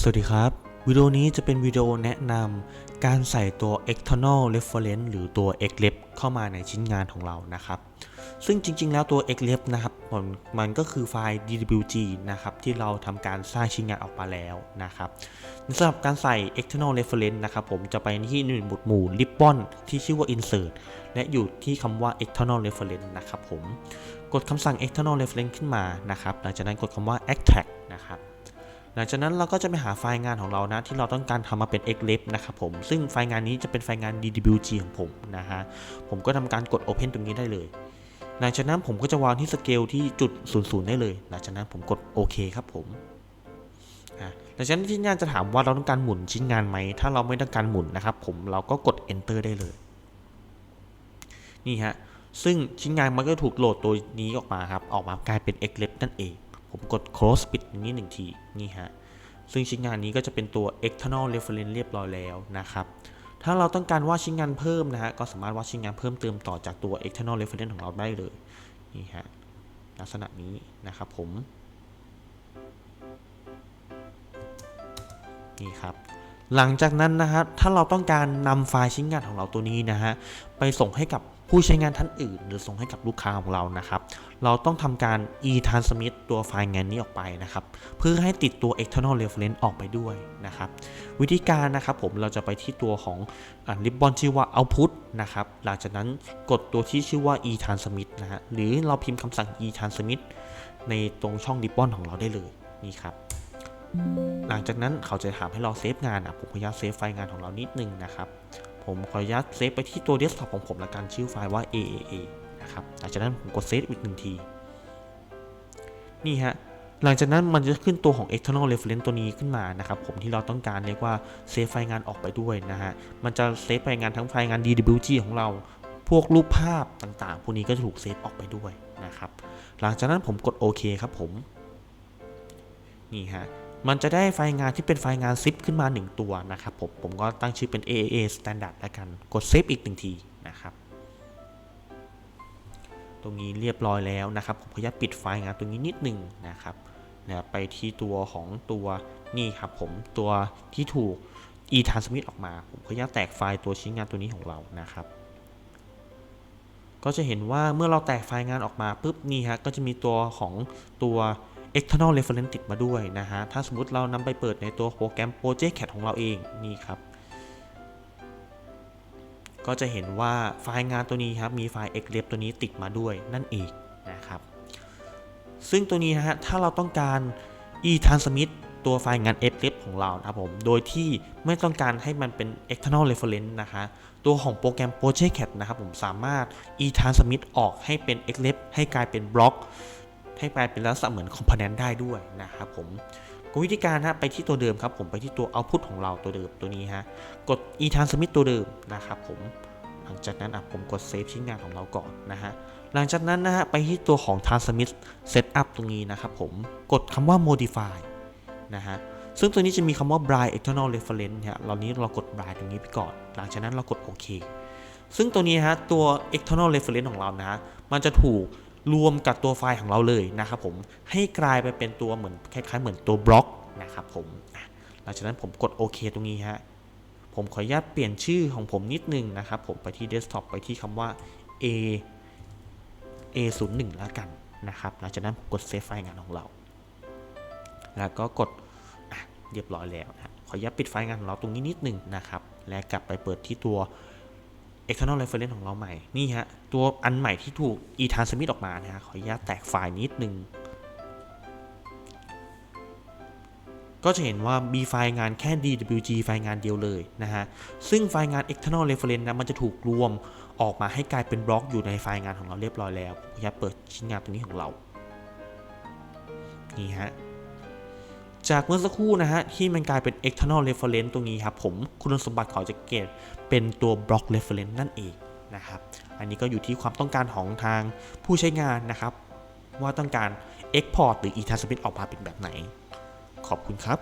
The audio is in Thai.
สวัสดีครับ วิดีโอนี้จะเป็นวิดีโอแนะนำการใส่ตัว external reference หรือตัว xlib เข้ามาในชิ้นงานของเรานะครับ ซึ่งจริง ๆ แล้วตัว xlib นะครับมันมันก็คือไฟล์ dwg นะครับที่เราทำการสร้างชิ้นงานออกมาแล้วนะครับสำหรับการใส่ external reference นะครับผมจะไปที่หนึ่งหมวดหมู่ ribbon ที่ชื่อว่า insert และอยู่ที่คำว่า external reference นะครับผมกดคำสั่ง external reference ขึ้นมานะครับหลังจากนั้นกดคำว่า extract นะครับ หลังจากนั้นเราก็จะไปหาไฟล์งานของเรานะที่เราต้องการทำมาเป็น xlib นะครับผมซึ่งไฟล์งานนี้จะเป็นไฟล์งาน dwg ของผมนะฮะผมก็ทำการกด open ตรงนี้ได้เลย หลังจากนั้นผมก็จะวางที่สเกลที่จุด00ได้เลย หลังจากนั้นผมกดโอเคครับผมหลังจากนั้นที่งานจะถามว่าเราต้องการหมุนชิ้นงานไหม ถ้าเราไม่ต้องการหมุนนะครับผมเราก็กด enter ได้เลย นี่ฮะ ซึ่งชิ้นงานมันก็ถูกโหลดตัวนี้ออกมาครับ ออกมากลายเป็น xlib นั่นเอง ผมกด close ปิดตรงนี้หนึ่งทีนี่ฮะซึ่งชิ้นงานนี้ก็จะเป็นตัว external reference เรียบร้อยแล้วนะครับถ้าเราต้องการวาดชิ้นงานเพิ่มนะฮะก็สามารถวาดชิ้นงานเพิ่มเติมต่อจากตัว external reference ของเราได้เลยนี่ฮะลักษณะนี้นะครับผมนี่ครับ หลังจากนั้นนะฮะถ้าเราต้องการนำไฟล์ชิ้นงานของเราตัวนี้นะฮะไปส่งให้กับผู้ใช้งานท่านอื่น หรือส่งให้กับลูกค้าของเรานะครับ เราต้องทำการ e-transmit ตัวไฟล์งานนี้ออกไปนะครับ เพื่อให้ติดตัว external reference ออกไปด้วยนะครับ วิธีการนะครับผมเราจะไปที่ตัวของริบบอนชื่อว่า output นะครับ หลังจากนั้นกดตัวที่ชื่อว่า e-transmit นะฮะ หรือเราพิมพ์คำสั่ง e-transmit ในตรงช่องริบบอนของเราได้เลย นี่ครับ หลังจากนั้นเขาจะถามให้เราเซฟงานอะผมขออนุญาตเซฟไฟล์งานของเรานิดนึงนะครับ ผมขออนุญาตเซฟไปที่ตัวเดสก์ท็อปของผมละกันชื่อไฟล์ว่า AAA นะครับหลังจากนั้นผมกดเซฟอีกหนึ่งที นี่ฮะหลังจากนั้นมันจะขึ้นตัวของ external reference ตัวนี้ขึ้นมานะครับผมที่เราต้องการเรียกว่าเซฟไฟล์งานออกไปด้วยนะฮะ มันจะเซฟไฟล์งานทั้งไฟล์งาน DWG ของเรา พวกรูปภาพต่างๆ พวกนี้ก็จะถูกเซฟออกไปด้วยนะครับ หลังจากนั้นผมกดโอเคครับผม นี่ฮะ มันจะได้ไฟล์งานที่เป็นไฟล์งาน zip ขึ้นมา 1 ตัวนะครับผม ผมก็ตั้งชื่อเป็น AAA standard แล้วกัน กดเซฟอีกหนึ่งทีนะครับ ตรงนี้เรียบร้อยแล้วนะครับ ผมขออนุญาตปิดไฟล์งานตรงนี้นิดหนึ่งนะครับนะไปที่ตัวของตัวนี่ครับผมตัวที่ถูก e-transmit ออกมา ผมขออนุญาตแตกไฟล์ตัวชิ้นงานตัวนี้ของเรานะครับก็จะเห็นว่าเมื่อเราแตกไฟล์งานออกมาปุ๊บนี่ฮะก็จะมีตัวของตัว external reference ติดมาด้วยนะฮะ ถ้าสมมติเรานำไปเปิดในตัวโปรแกรม Project Cat ของเราเอง นี่ครับ ก็จะเห็นว่าไฟล์งานตัวนี้ครับ มีไฟล์ xlib ตัวนี้ติดมาด้วยนั่นเองนะครับ ซึ่งตัวนี้นะฮะ ถ้าเราต้องการ e-transmit ตัวไฟล์งาน xlib ของเรานะครับผม โดยที่ไม่ต้องการให้มันเป็น external reference นะคะ ตัวของโปรแกรม Project Cat นะครับผม สามารถ e-transmit ออกให้เป็น xlib ให้กลายเป็นบล็อก ให้กลายเป็นลักษณะเหมือนคอมโพเนนต์ได้ด้วยนะครับผมกวิธีการนะไปที่ตัวเดิมครับผมไปที่ตัว output ของเราตัวเดิมตัวนี้ฮะกด e transmit ตัวเดิมนะครับผมหลังจากนั้นอะผมกด save ชิ้นงานของเราก่อนนะฮะหลังจากนั้นนะฮะไปที่ตัวของ transmit setup ตรงนี้นะครับผมกดคำว่า modify นะฮะซึ่งตัวนี้จะมีคำว่า blind external reference เนี่ยเรานี้เรากด blind ตรงนี้ไปก่อน หลังจากนั้นเรากดโอเคซึ่งตัวนี้ฮะตัว external reference ของเรานะมันจะถูก รวมกับตัวไฟล์ของเราเลยนะครับผมให้กลายไปเป็นตัวเหมือนคล้ายๆ เหมือนตัวบล็อกนะครับผมหลังจากนั้นผมกดโอเคตรงนี้ฮะผมขออนุญาตเปลี่ยนชื่อของผมนิดนึงนะครับผมไปที่เดสก์ท็อปไปที่คำว่า a a 0 1แล้วกันนะครับหลังจากนั้นผมกดเซฟไฟล์งานของเรา แล้วก็กดเรียบร้อยแล้วนะขออนุญาตปิดไฟล์งานของเราตรงนี้นิดนึงนะครับ และกลับไปเปิดที่ตัว external reference ของเราใหม่ นี่ฮะ ตัวอันใหม่ที่ถูก e-transmit ออกมานะฮะ ขออนุญาตแตกไฟล์นิดนึง ก็จะเห็นว่ามีไฟล์งานแค่ dwg ไฟล์งานเดียวเลยนะฮะ ซึ่งไฟล์งาน external reference นะมันจะถูกรวมออกมาให้กลายเป็นบล็อกอยู่ในไฟล์งานของเราเรียบร้อยแล้วขออนุญาตเปิดชิ้นงานตรงนี้ของเรา นี่ฮะ จากเมื่อสักครู่นะฮะ ที่มันกลายเป็น external reference ตรงนี้ครับผมคุณสมบัติเขาจะเกตเป็นตัว block reference นั่นเองนะครับ อันนี้ก็อยู่ที่ความต้องการของทางผู้ใช้งานนะครับ ว่าต้องการ export หรือ e-transmit ออกมาเป็นแบบไหน ขอบคุณครับ